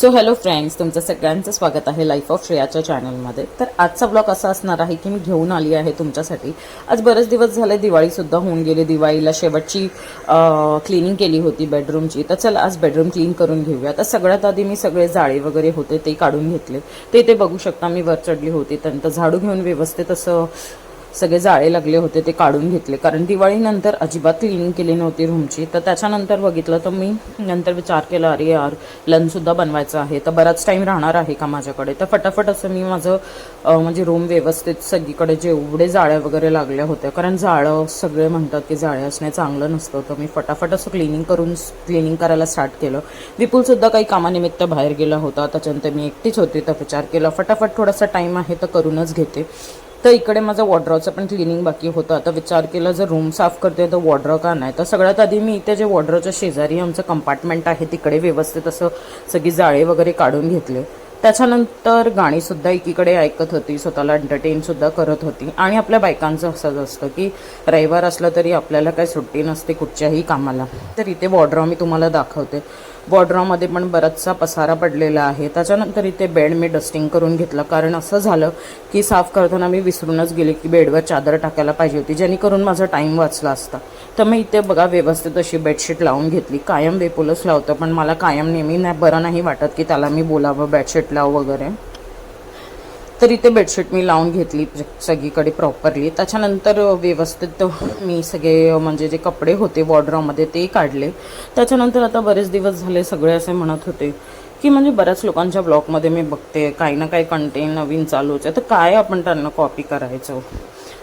So hello friends तुमचं सगळ्यांचं स्वागत आहे लाईफ ऑफ श्रेयाच्या चॅनलमध्ये तर आजचा ब्लॉग असा असणार आहे की मी घेऊन आली आहे तुमच्यासाठी. आज बरेच दिवस झाले दिवाळीसुद्धा होऊन गेली. दिवाळीला शेवटची क्लिनिंग केली होती बेडरूमची तर चला आज बेडरूम क्लीन करून घेऊया. तर सगळ्यात आधी मी सगळे जाळे वगैरे होते ते काढून घेतले. ते ते बघू शकता मी वर चढली होती. त्यानंतर झाडू घेऊन व्यवस्थित असं सगळे जाळे लागले होते ते काढून घेतले. कारण दिवाळीनंतर अजिबात क्लिनिंग केली नव्हती रूमची. तर त्याच्यानंतर बघितलं तर मी नंतर विचार केला अरे यार लंचसुद्धा बनवायचं आहे. तर बराच टाईम राहणार आहे का माझ्याकडे? तर फटाफट असं मी माझं म्हणजे रूम व्यवस्थित सगळीकडे जेवढे जाळ्या वगैरे लागल्या होत्या कारण जाळं सगळे म्हणतात की जाळे असणे चांगलं नसतं. तर मी फटाफट असं क्लिनिंग करून क्लिनिंग करायला स्टार्ट केलं. विपुलसुद्धा काही कामानिमित्त बाहेर गेला होता. त्याच्यानंतर मी एकटीच होते तर विचार केला. फटाफट थोडासा टाईम आहे तर करूनच घेते. तर इकडे माझं वॉड्रॉचं पण क्लिनिंग बाकी होतं. आता विचार केला जर रूम साफ करते तर वॉड्रॉ का नाही? तर सगळ्यात आधी मी इथे जे वॉड्रॉच्या शेजारी आमचं कंपार्टमेंट आहे तिकडे व्यवस्थित असं सगळी जाळे वगैरे काढून घेतले. त्याच्यानंतर गाणीसुद्धा एकीकडे ऐकत होती स्वतःला एंटरटेनसुद्धा करत होती. आणि आपल्या बायकांचं असंच असतं की रविवार असलं तरी आपल्याला काही सुट्टी नसते कुठच्याही कामाला. तर इथे वॉर्ड्रॉ मी तुम्हाला दाखवते. वॉर्ड्रॉमध्ये पण बराचसा पसारा पडलेला आहे. त्याच्यानंतर इथे बेड मी डस्टिंग करून घेतलं. कारण असं झालं की साफ करताना मी विसरूनच गेले की बेडवर चादर टाकायला पाहिजे होती जेणेकरून माझा टाईम वाचला असता. तर मी इथे बघा व्यवस्थित अशी बेडशीट लावून घेतली. कायम वेपुलच लावतं पण मला कायम नेहमी नाही बरं नाही वाटत की त्याला मी बोलावं बेडशीट लाव वगैरे. तर इथे बेडशीट मी लावून घेतली सगळीकडे प्रॉपरली त्याच्यानंतर व्यवस्थित मी सगळे म्हणजे जे कपडे होते वॉर्ड्रॉमध्ये ते काढले. त्याच्यानंतर आता बरेच दिवस झाले सगळे असे म्हणत होते की म्हणजे बऱ्याच लोकांच्या ब्लॉगमध्ये मी बघते काही ना काही कंटेंट नवीन चालूच आहे तर काय आपण त्यांना कॉपी करायचं?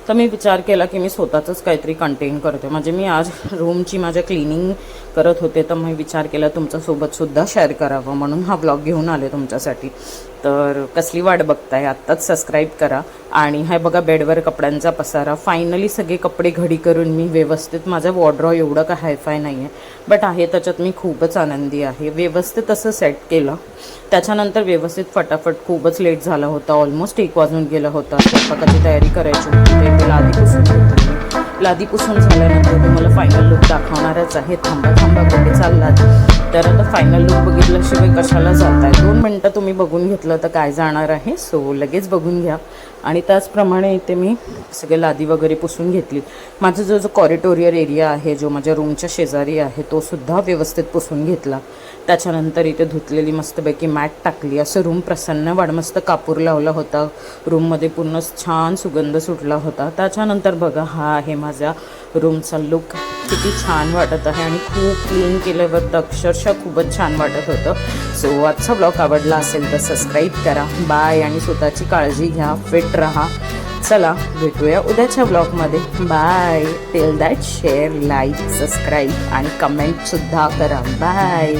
तर मी विचार केला की मी स्वतःचंच काहीतरी कंटेंट करते. म्हणजे मी आज रूमची माझ्या क्लिनिंग करत होते तर मी विचार केला तुमच्यासोबतसुद्धा शेअर करावं म्हणून हा ब्लॉग घेऊन आले तुमच्यासाठी. तर कसली वाट बघताय? आत्ताच सबस्क्राईब करा. आणि हा बघा बेडवर कपड्यांचा पसारा. फायनली सगळे कपडे घडी करून मी व्यवस्थित माझा वॉर्ड्रॉ एवढं काय हायफाय नाही आहे बट आहे त्याच्यात मी खूपच आनंदी आहे. व्यवस्थित असं सेट केलं. त्याच्यानंतर व्यवस्थित फटाफट खूपच लेट झाला होता. ऑलमोस्ट एक वाजून गेला होता. स्वयंपाकाची तयारी करायची होती. ते मी लादी पुसून झाल्यानंतर तुम्हाला फायनल लुक दाखवणारच आहे. थांबा थांबा कुठे चाललात? तर आता फायनल लुक बघितल्याशिवाय कशाला जात आहे दोन मिनटं तुम्ही बघून घेतलं तर काय जाणार आहे? सो लगेच बघून घ्या. आणि त्याचप्रमाणे इथे मी सगळे लादी वगैरे पुसून घेतली माझा जो जो कॉरिटोरियर एरिया आहे जो माझ्या रूमच्या शेजारी आहे तो सुद्धा व्यवस्थित पुसून घेतला. त्याच्यानंतर इथे धुतलेली मस्तपैकी मॅट टाकली. असं रूम प्रसन्न वाढ मस्त कापूर लावला होता. रूममध्ये पूर्ण छान सुगंध सुटला होता. त्याच्यानंतर बघा हा आहे माझ्या रूमचा लुक किती छान वाटत आहे आणि खूप क्लीन केल्यावर तर अक्षरशः खूपच छान वाटत होतं. सो आजचा ब्लॉग आवडला असेल तर सबस्क्राईब करा. बाय आणि स्वतःची काळजी घ्या. फिट राहा. चला भेटूया उद्याच्या ब्लॉगमध्ये bye till that share like subscribe आणि कमेंटसुद्धा करा. बाय